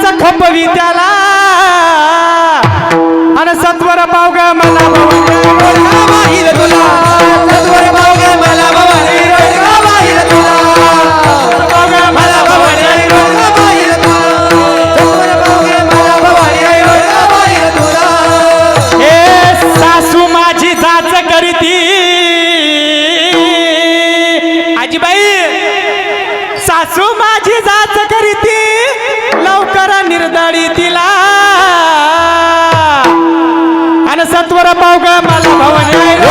सोन्याचा खपवी त्याला. आणि सत्वर पावगा मला गाडी तिला आणि सत्वर पाव का मला भवन